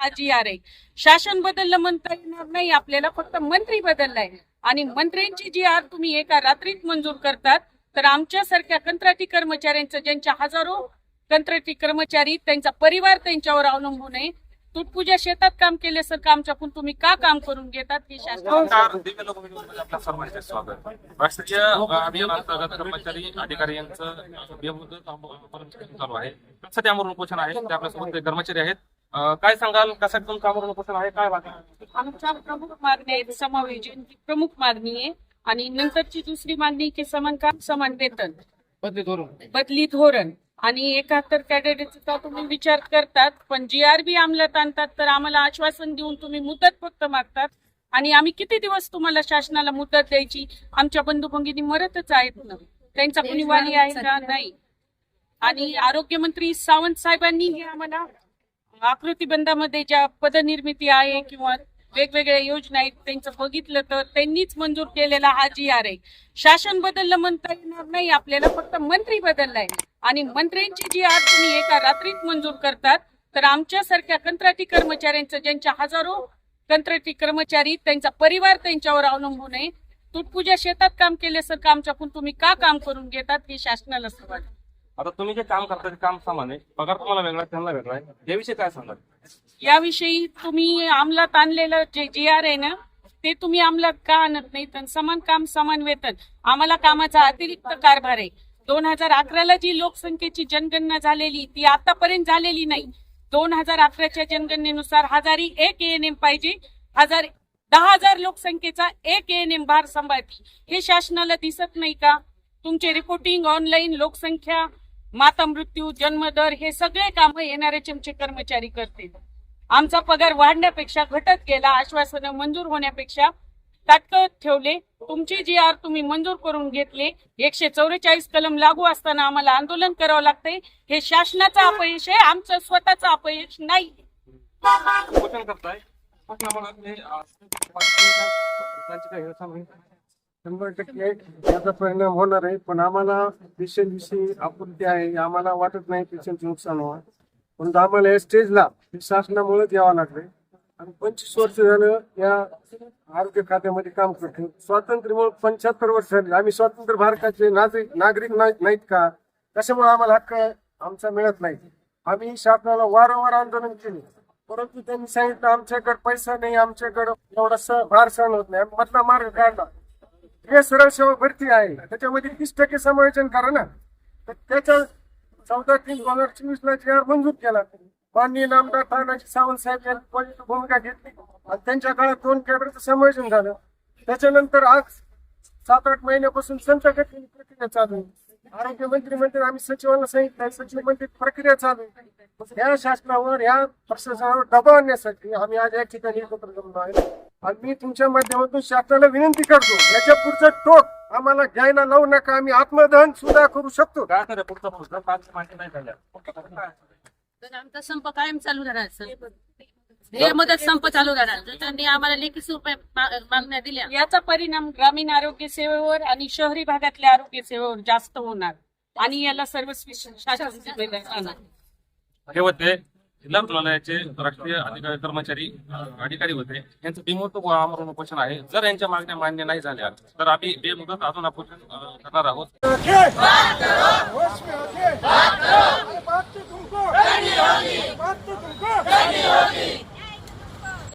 हा जी आर. आहे शासन बदललं म्हणता येणार नाही आपल्याला फक्त मंत्री बदललाय. आणि मंत्र्यांची जी आर तुम्ही एका रात्रीत मंजूर करतात तर आमच्यासारख्या कंत्राटी कर्मचाऱ्यांचं ज्यांच्या हजारो कंत्राटी कर्मचारी त्यांचा परिवार त्यांच्यावर अवलंबून आहे तुटपुजा शेतात काम केल्यासारखं आमच्याकडून तुम्ही का काम करून घेतात हे शासन? स्वागत राष्ट्रीय अभियान अंतर्गत कर्मचारी अधिकारी यांचं बेमुदत चालू आहे त्यासाठी आमरण उपोषण आहे ते आपल्यासोबत काही कर्मचारी आहेत काय सांगाल? कशासाठी तुमचं आमरण उपोषण आहे? काय बाकी आमच्या प्रमुख मागण्या आहेत समायोजन ही प्रमुख मागणी आहे. आणि नंतरची दुसरी मागणी की समान काम समान वेतन. बदली धोरण. बदली धोरण. आणि एकाहत्तर कॅडेटचा तुम्ही विचार करतात पण जी आर बी अंमलात आणतात तर आम्हाला आश्वासन देऊन तुम्ही मुदत फक्त मागतात. आणि आम्ही किती दिवस तुम्हाला शासनाला मुदत द्यायची? आमच्या बंधू भगिनी मरतच आहेत ना. त्यांचा कुणी वाली आहे का? नाही. आणि आरोग्यमंत्री सावंत साहेबांनी हे आम्हाला आकृतीबंधामध्ये ज्या पदनिर्मिती आहे किंवा वेगवेगळ्या योजना आहेत त्यांचं बघितलं तर त्यांनीच मंजूर केलेला हा जी आर आहे शासन बदललं म्हणता येणार नाही आपल्याला फक्त मंत्री बदललाय. आणि मंत्र्यांची जी आर तुम्ही एका रात्रीत मंजूर करतात. तर आमच्यासारख्या कंत्राटी कर्मचाऱ्यांचं ज्यांच्या हजारो कंत्राटी कर्मचारी त्यांचा परिवार त्यांच्यावर अवलंबून आहे. तुटपूजा शेतात काम केल्यासारखं आमच्याकडून तुम्ही का काम करून घेतात हे शासनाला समज आता तुम्ही जे काम करता ते काम समान आहे. पगार तुम्हाला वेगळा त्यांना वेगळा आहे. याविषयी काय सांगाल? याविषयी तुम्ही अंमलात आणलेलं जे जी आर आहे ना ते तुम्ही अंमलात का आणत नाही? तर समान काम समान वेतन. आम्हाला कामाचा अतिरिक्त कारभार आहे. दोन हजार अकराला जी लोकसंख्येची जनगणना झालेली ती आतापर्यंत झालेली नाही. दोन हजार अकराच्या जनगणनेनुसार हजारी एक एन एम पाहिजे. हजार दहा हजार लोकसंख्येचा एक एन एम भार सांभाळते हे शासनाला दिसत नाही का? तुमचे रिपोर्टिंग ऑनलाईन लोकसंख्या माता मृत्यू जन्मदर हे सगळे काम येणारे चमचे कर्मचारी करतील. आमचा पगार वाढण्यापेक्षा घटत गेला आश्वासनं मंजूर होण्यापेक्षा ताटकळत ठेवले. तुमचे जी आर तुम्ही मंजूर करून घेतले एकशे चौवेचाळीस कलम लागू असताना आम्हाला आंदोलन करावं लागतंय. हे शासनाचं अपयश आहे आमचं स्वतःच अपयश नाही. करताय. शंभर टक्के याचा परिणाम होणार आहे. पण आम्हाला पेशंटविषयी आपुलकी आहे. आम्हाला वाटत नाही पेशंटचं नुकसान व्हावं पण आम्हाला या स्टेजला शासनामुळेच यावं लागलंय. आणि पंचवीस वर्ष झालं या आरोग्य खात्यामध्ये काम करतो स्वातंत्र्यमुळे पंच्याहत्तर वर्ष झाले. आम्ही स्वातंत्र्य भारताचे नागरिक नागरिक नाही- नाहीत का? त्याच्यामुळे आम्हाला हक्क आमचा मिळत नाही. आम्ही शासनाला वारंवार आंदोलन केले. परंतु त्यांनी सांगितलं आमच्याकडे पैसा नाही आमच्याकडे एवढा स- भार सहन होत नाही. मधला मार्ग काढला. हे सरळ सेवा भरती आहे. त्याच्यामध्ये तीस टक्के समायोजन करा ना. तर त्याच्या चौदा तीन दोन हजार चोवीस ला जी आर मंजूर केला. माननीय नामदार तानाजी सावंत साहेब यांनी भूमिका घेतली? आणि त्यांच्या काळात दोन कॅडरचं समायोजन झालं. त्याच्यानंतर आज सात आठ महिन्यापासून संत गतीने प्रक्रिया चालू आरोग्य मंत्री म्हणतात आम्ही सचिवांना सांगितलं सचिव म्हणते प्रक्रिया चालू या शासनावर या प्रशासनावर दबाव आणण्यासाठी आम्ही आज या ठिकाणी एकत्र जमलो आहे आणि मी तुमच्या माध्यमातून शासनाला विनंती करतो याच्या पुढचं टोक आम्हाला घ्यायला लावू नका. आम्ही आत्मदहन सुद्धा करू शकतो. काय पुढचा माहिती नाही झाल्या? तर आमचा संप कायम चालू राहणार सर. हे मदत संप चालू राहणार. जर त्यांनी आम्हाला लेखी मा- मागण्या दिल्या. याचा परिणाम ग्रामीण आरोग्य सेवेवर आणि शहरी भागातल्या आरोग्य सेवेवर जास्त होणार. आणि याला सर्वस्वी शासन जिम्मेदार राहणार. हे होते. जिल्हा रुग्णालयाचे राष्ट्रीय अधिकारी कर्मचारी अधिकारी होते. यांचं बिमोत आमरण उपोषण आहे. जर यांच्या मागण्या मान्य नाही झाल्या तर आम्ही बेमुदत अजून उपोषण करणार आहोत.